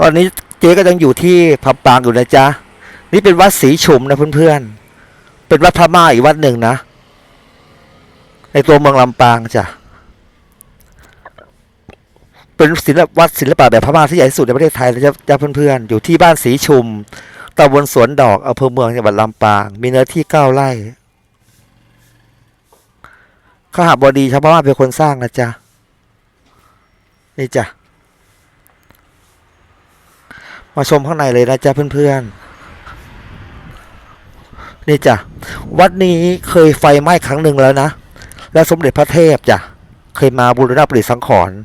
ตอนนี้เจ๊ก็ยังอยู่ที่พำปางอยู่นะจ๊ะ นี่เป็นวัดศรีชุมนะเพื่อนๆ เป็นวัดพม่าอีกวัดหนึ่งนะ ในตัวเมืองลำปางจ้ะ เป็นศิลปวัดศิลปะแบบพม่าที่ใหญ่ที่สุดในประเทศไทยนะจ๊ะจะเพื่อนๆ อยู่ที่บ้านศรีชุมตำบลสวนดอกอำเภอเมืองจังหวัดลำปาง มีเนื้อที่เก้าไร่ขหาบดีชาวพม่าเป็นคนสร้างนะจ๊ะ นี่จ้ะ มาชมข้างในเลยนะจ๊ะเพื่อนๆ นี่จ้ะ วัดนี้เคยไฟไหม้ครั้งหนึ่งแล้วนะ และสมเด็จพระเทพจ้ะ เคยมาบูรณะปริสังขรณ์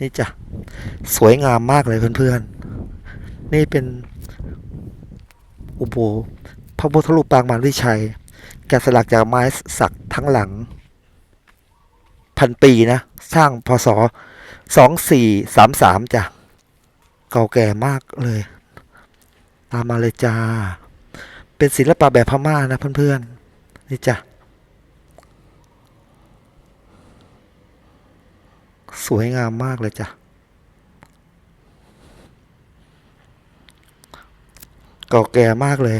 นี่จ้ะ สวยงามมากเลยเพื่อนๆ นี่เป็นอุโบพระพุทธรูปปางมารวิชัย แกะสลักจากไม้สักทั้งหลัง พันปีนะ สร้างพศ สองสี่สามสามจ้ะ เก่าแก่มากเลย ตามมาเลยจ้า เป็นศิลปะแบบพม่านะเพื่อนๆ นี่จ้ะ สวยงามมากเลยจ้ะ เก่าแก่มากเลย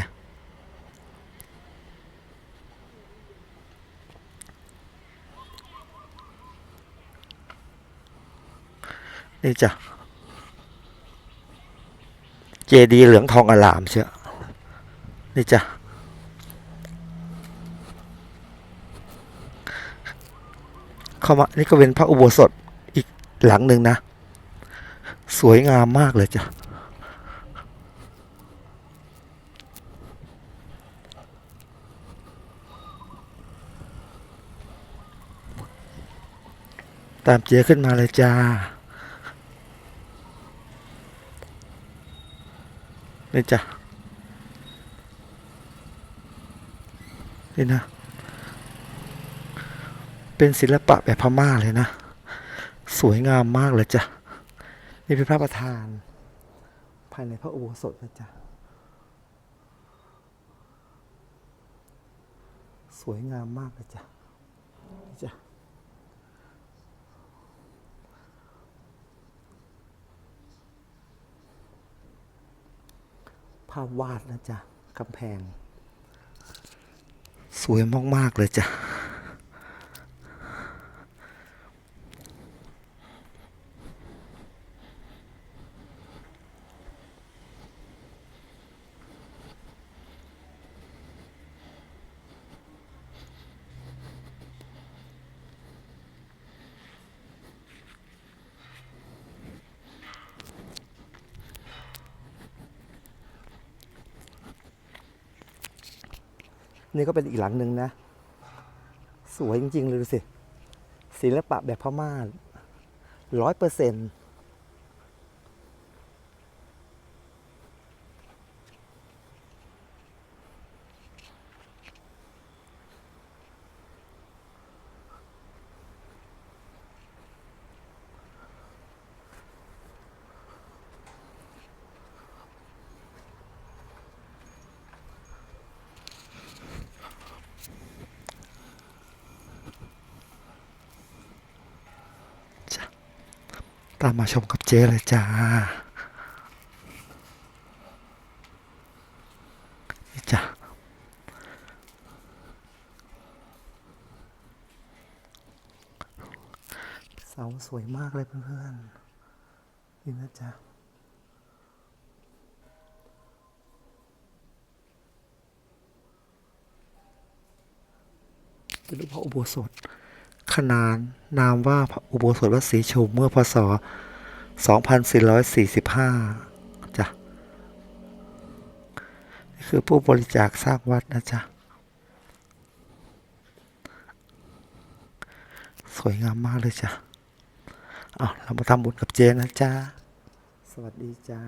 นี่จ้ะเจดีย์เหลืองทองอลามเชียวนี่จ้ะเข้ามานี่ก็เป็นพระอุโบสถอีกหลังหนึ่งนะ สวยงามมากเลยจ้ะตามเจ๊ขึ้นมาเลยจ้า นี่จ้ะนี่นะ เป็นศิลปะแบบพม่าเลยนะ สวยงามมากเลยจ้ะ นี่เป็นพระประธาน ภายในพระอุโบสถนะจ๊ะ สวยงามมากเลยจ้ะจ้ะาพวาดนะจ๊ะกำแพง สวยมาก ๆ เลยจ้ะ นี่ก็เป็นอีกหลังหนึ่งนะ สวยจริง ๆ เลยดูสิศิลปะแบบพม่าร้อยเปอร์เซ็นต์ ตามมาชมกับเจ๊เลยจ้านี่จ้ะเสาสวยมากเลยเพื่อนๆนี่นะจ๊ะเป็นรูปพระอุโบสถ ขนานนามว่าอุโบสถวัดศรีชุมเมื่อพศ 2445 จ้ะ นี่คือผู้บริจาคสร้างวัดนะจ๊ะ สวยงามมากเลยจ้ะเอาเรามาทำบุญกับเจนะจ๊ะ สวัสดีจ้า